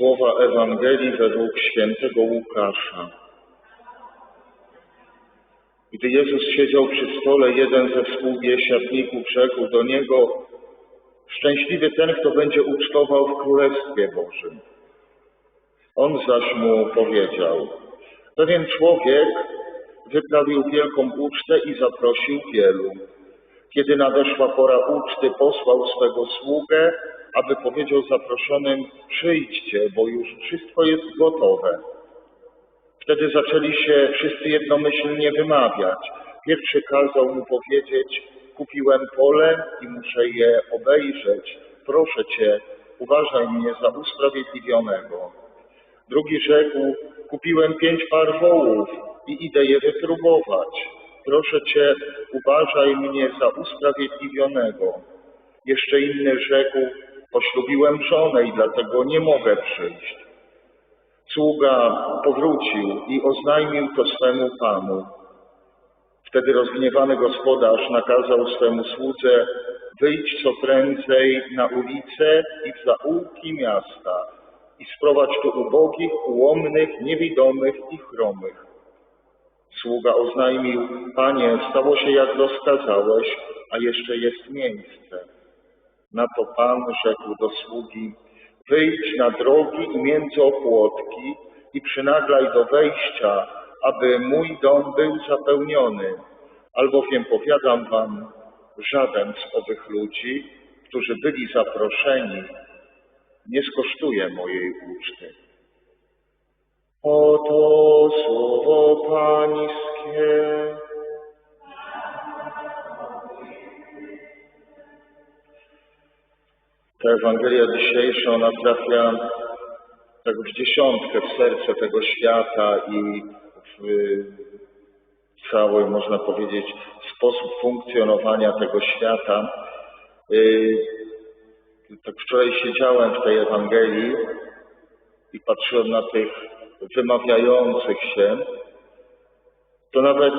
Słowa Ewangelii według świętego Łukasza. Gdy Jezus siedział przy stole, jeden ze współbiesiadników rzekł do Niego, szczęśliwy ten, kto będzie ucztował w Królestwie Bożym. On zaś mu powiedział, pewien człowiek wyprawił wielką ucztę i zaprosił wielu. Kiedy nadeszła pora uczty, posłał swego sługę, aby powiedział zaproszonym, przyjdźcie, bo już wszystko jest gotowe. Wtedy zaczęli się wszyscy jednomyślnie wymawiać. Pierwszy kazał mu powiedzieć, kupiłem pole i muszę je obejrzeć. Proszę Cię, uważaj mnie za usprawiedliwionego. Drugi rzekł, kupiłem pięć par wołów i idę je wypróbować. Proszę Cię, uważaj mnie za usprawiedliwionego. Jeszcze inny rzekł, poślubiłem żonę i dlatego nie mogę przyjść. Sługa powrócił i oznajmił to swemu panu. Wtedy rozgniewany gospodarz nakazał swemu słudze, wyjdź co prędzej na ulicę i w zaułki miasta i sprowadź tu ubogich, ułomnych, niewidomych i chromych. Sługa oznajmił, Panie, stało się jak rozkazałeś, a jeszcze jest miejsce. Na to Pan rzekł do sługi, wyjdź na drogi i między opłotki i przynaglaj do wejścia, aby mój dom był zapełniony. Albowiem powiadam wam, żaden z owych ludzi, którzy byli zaproszeni, nie skosztuje mojej uczty. Oto słowo Pańskie. Ta Ewangelia dzisiejsza, ona trafia w dziesiątkę w serce tego świata i w cały, można powiedzieć, sposób funkcjonowania tego świata. Tak wczoraj siedziałem w tej Ewangelii i patrzyłem na tych wymawiających się, to nawet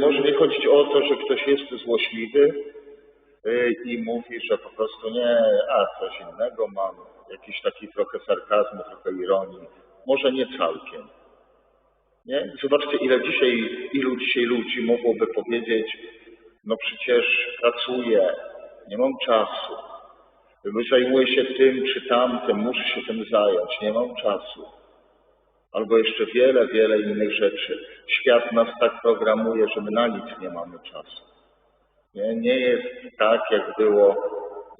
może nie chodzić o to, że ktoś jest złośliwy, i mówi, że po prostu nie, a coś innego mam, jakiś taki trochę sarkazmu, trochę ironii, może nie całkiem. Nie? Zobaczcie, ile dzisiaj, ilu dzisiaj ludzi mogłoby powiedzieć, no przecież pracuję, nie mam czasu, zajmuję się tym czy tamtym, muszę się tym zająć, nie mam czasu. Albo jeszcze wiele, wiele innych rzeczy. Świat nas tak programuje, że my na nic nie mamy czasu. Nie, nie jest tak, jak było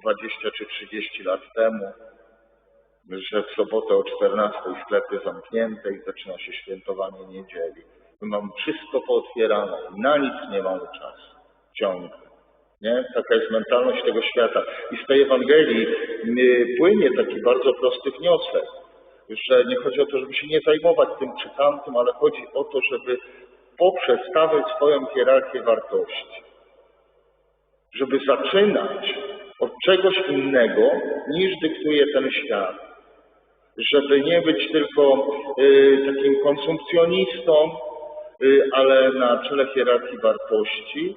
20 czy 30 lat temu, że w sobotę o 14 sklepy zamknięte i zaczyna się świętowanie niedzieli. My mamy wszystko pootwierane i na nic nie mamy czasu. Ciągle. Nie? Taka jest mentalność tego świata. I z tej Ewangelii y, płynie taki bardzo prosty wniosek, że nie chodzi o to, żeby się nie zajmować tym czy tamtym, ale chodzi o to, żeby poprzestawiać swoją hierarchię wartości żeby zaczynać od czegoś innego, niż dyktuje ten świat. Żeby nie być tylko y, takim konsumpcjonistą, y, ale na czele hierarchii wartości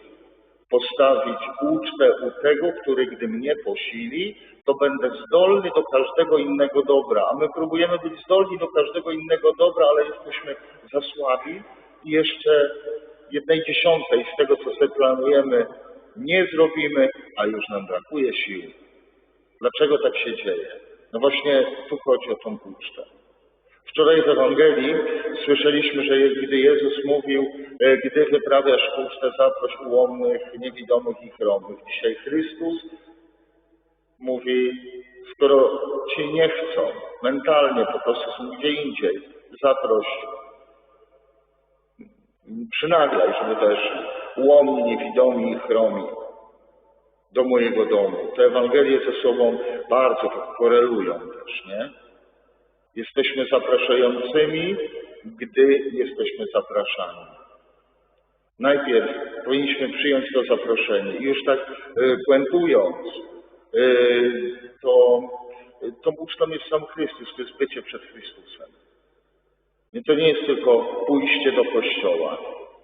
postawić ucztę u tego, który gdy mnie posili, to będę zdolny do każdego innego dobra. A my próbujemy być zdolni do każdego innego dobra, ale jesteśmy za słabi i jeszcze jednej dziesiątej z tego, co sobie planujemy, nie zrobimy, a już nam brakuje sił. Dlaczego tak się dzieje? No właśnie tu chodzi o tą ucztę. Wczoraj w Ewangelii słyszeliśmy, że gdy Jezus mówił, e, gdy wyprawiasz ucztę, zaproś ułomnych, niewidomych i chromych. Dzisiaj Chrystus mówi, skoro ci nie chcą, mentalnie po prostu są gdzie indziej, zaproś, przynaglaj, żeby weszli łomni, niewidomi i chromi do mojego domu. Te Ewangelie ze sobą bardzo tak korelują też, nie? Jesteśmy zapraszającymi, gdy jesteśmy zapraszani. Najpierw powinniśmy przyjąć to zaproszenie i już tak y, puentując, y, to tą ucztą jest sam Chrystus, to jest bycie przed Chrystusem. I to nie jest tylko pójście do kościoła,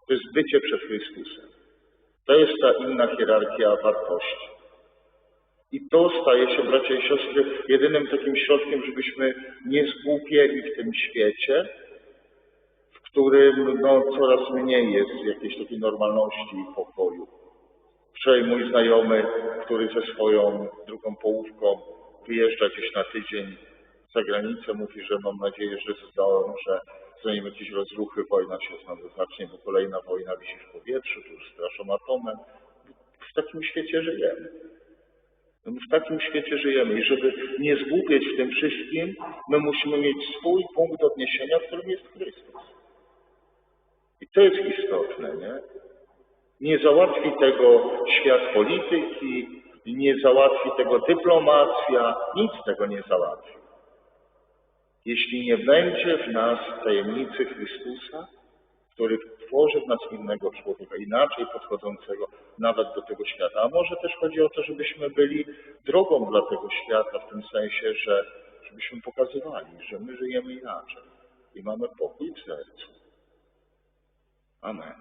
to jest bycie przed Chrystusem. To jest ta inna hierarchia wartości. I to staje się, bracia i siostry, jedynym takim środkiem, żebyśmy nie zgłupieli w tym świecie, w którym no, coraz mniej jest jakiejś takiej normalności i pokoju. Wczoraj mój znajomy, który ze swoją drugą połówką wyjeżdża gdzieś na tydzień za granicę, mówi, że mam nadzieję, że zdążę, zanim jakieś rozruchy, wojna się znowu zacznie, bo kolejna wojna wisi w powietrzu, tu już straszą atomem. W takim świecie żyjemy. W takim świecie żyjemy i żeby nie zgłupieć w tym wszystkim, my musimy mieć swój punkt odniesienia, którym jest Chrystus. I to jest istotne, nie? Nie załatwi tego świat polityki, nie załatwi tego dyplomacja, nic tego nie załatwi. Jeśli nie będzie w nas tajemnicy Chrystusa, który tworzy w nas innego człowieka, inaczej podchodzącego nawet do tego świata. A może też chodzi o to, żebyśmy byli drogą dla tego świata, w tym sensie, że żebyśmy pokazywali, że my żyjemy inaczej i mamy pokój w sercu. Amen.